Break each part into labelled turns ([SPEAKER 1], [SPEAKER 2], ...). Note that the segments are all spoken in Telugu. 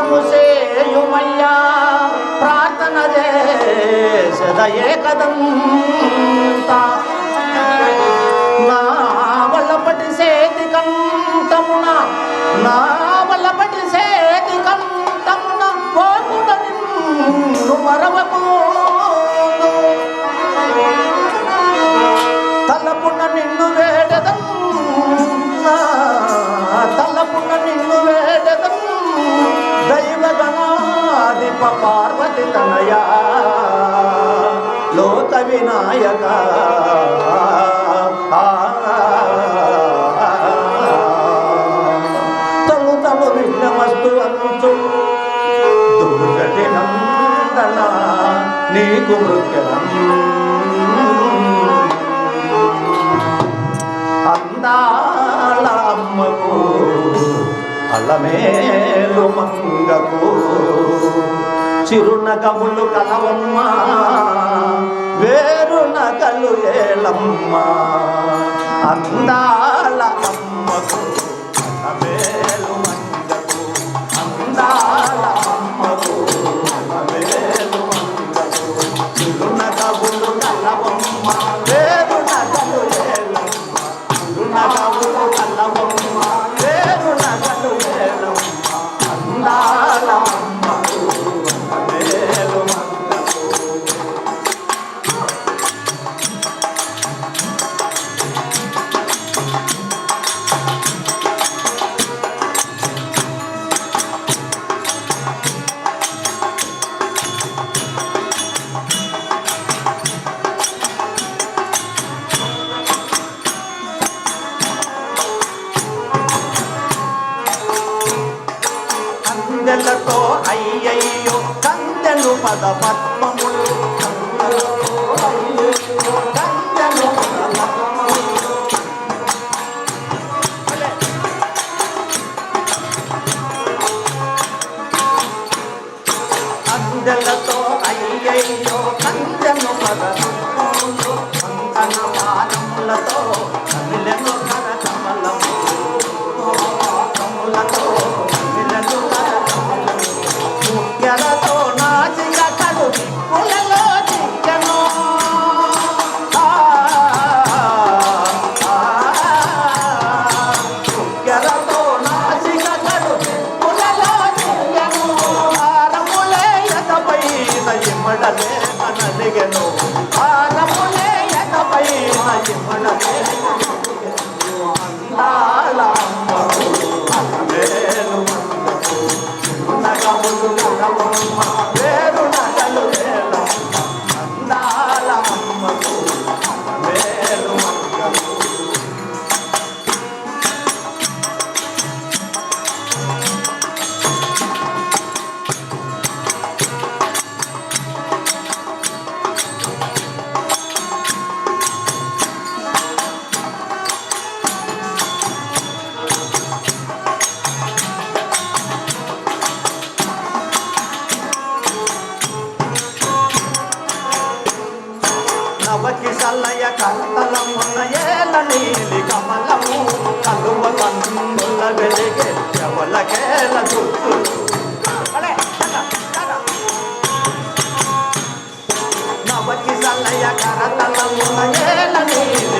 [SPEAKER 1] చిత్తము చేయుమయ్యా ప్రార్థన చేసద ఏకదంతా. నా వల్లపటి సేతి కంతమున నా వల్లపటి సేతి కంతమున పోకుడ నిన్ను మరవకు తలపున నిన్ను వేడదం గణాధిప పార్వతి తనయా లోక వినాయక. తను తను విఘ్నమస్తు అంచు దుర్గటి నందన నీకు మృత్యులం. అలమేలు మంగకు చిరునగములు కలవమ్మ వేరు నగలు ఏలమ్మ. అందా కందెలతో అయ్యయ్యో కందెలు పద పద్మములు కందెలతో అయ్యయ్యో కందెలు పద పద్మములు. కందెలతో పాదములతో కమిలెను నవకి సల్లయ కంతలమున్న ఏల నీలి కమలము కలువ కన్నుల వెలిగే ఎవలకేల చుట్టూ నవకి సల్లయ కరతలమున్న ఏల నీలి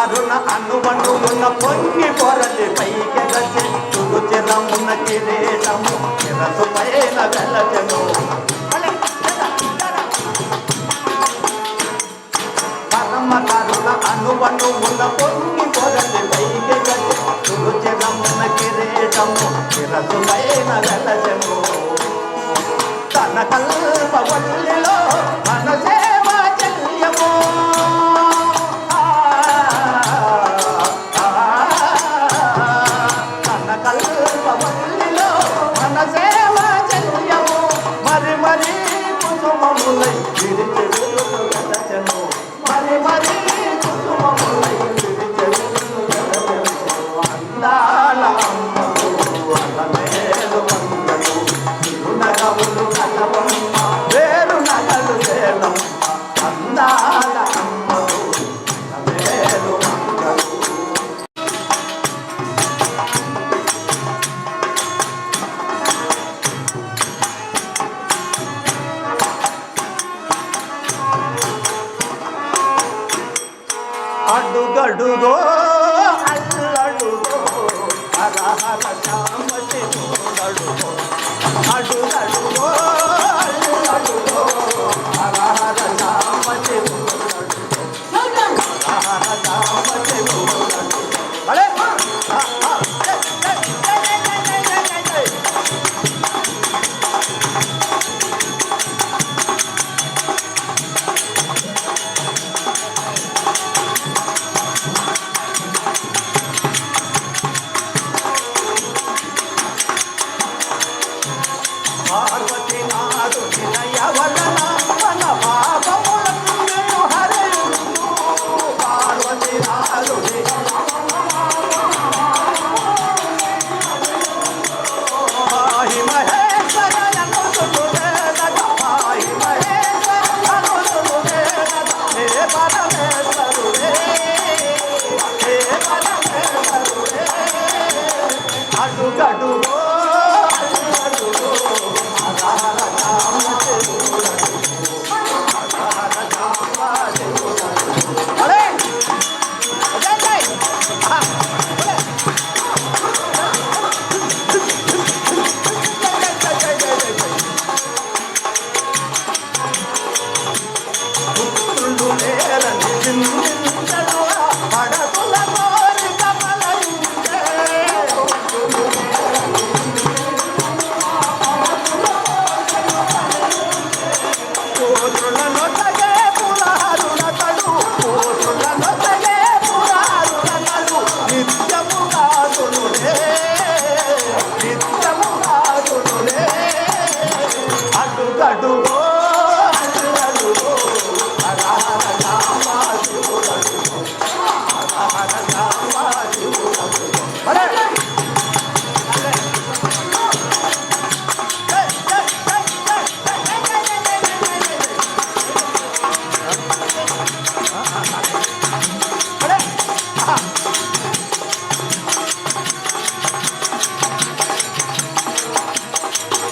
[SPEAKER 1] దారుణ అణువణు ఉన్న పొంగి పొరలి పైకెరచి చురుచిరమున కిరీటము చిరసు పైన వెలచను. పరమ దారుణ అణువణు ఉన్న పొంగి పొరలి పైకెరచి చురుచిరమున కిరీటము చిరసు పైన వెలచను. తన కళ్ళ మల్లిలో మన సేవ చెయ్యము మరి మరి కుసుమములై విరిచి do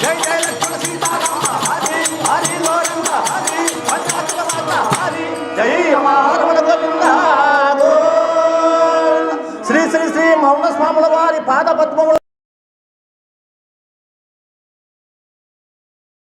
[SPEAKER 1] జై జయ లక్ష్మణ సీతారా